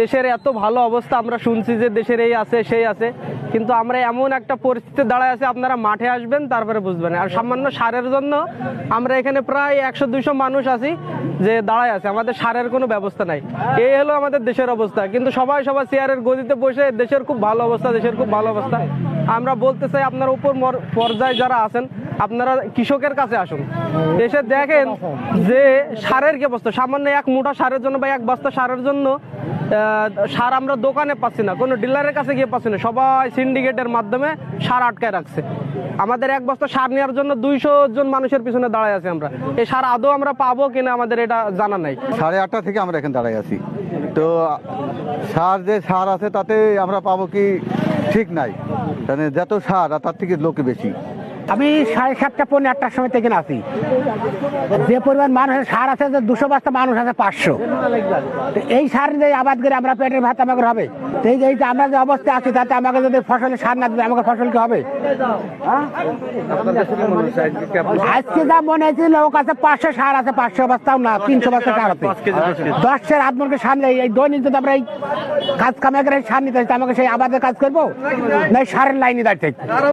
দেশের এত ভালো অবস্থা আমরা শুনছি যে দেশের এই আছে, সেই আছে। কিন্তু আমরা এমন একটা পরিস্থিতি দাঁড়ায় আছে, আপনারা মাঠে আসবেন, তারপরে বুঝবেন। আর সামান্য সারের জন্য আমরা এখানে প্রায় একশো, দুইশো মানুষ আছি যে দাঁড়ায় আছে। আমাদের সারের কোনো ব্যবস্থা নাই। এই হলো আমাদের দেশের অবস্থা। কিন্তু সবাই সবাই চেয়ারের গদিতে বসে দেশের খুব ভালো অবস্থা, দেশের খুব ভালো অবস্থা। আমরা বলতে চাই, আপনার উপর পর্যায়ে যারা আছেন আপনারা কৃষকের কাছে আসুন। এসে দেখেন যে সারের কি অবস্থা? সামান্য এক মুঠা সারের জন্য বা এক বস্তা সারের জন্য সার আমরা দোকানে পাচ্ছি না। কোনো ডিলারের কাছে গিয়ে পাচ্ছি না। সবাই সিন্ডিকেটের মাধ্যমে সার আটকায় রাখছে। আমাদের এক বস্তা সার নেওয়ার জন্য দুইশো জন মানুষের পিছনে দাঁড়ায় আছি আমরা। এই সার আদৌ আমরা পাবো কিনা আমাদের এটা জানা নাই। সাড়ে আটটা থেকে আমরা এখানে দাঁড়াই আছি। তো সার যে সার আছে তাতে আমরা পাবো কি ঠিক নাই? মানে যত সার, আর তার থেকে লোক বেশি। আমি সাড়ে সাতটা পৌনে আটটার সময় থেকে আছি। যে পরিমাণ মানুষের সার আছে যে দুশো বস্তা মানুষ আছে পাঁচশো। তো এই সার যে আবাদ করে আমরা পেটের ভাত আমাদের হবে। তো এই যে আমরা যে অবস্থায় আছি তাতে আমাকে যদি ফসলে সার না দেবে আমাকে ফসল কি হবে? হ্যাঁ? আজকে যা মনে হয়েছে লোক আছে পাঁচশো সার আছে পাঁচশো বস্তাও না তিনশো বস্তা সার আছে। দশের আত্মকে সার নেই এই দৈনিক যদি আমরা এই কাজ কামে করে সার নিতে আসি, আমাকে সেই আবাদের কাজ করব? না সারের লাইনে দাঁড়িয়ে?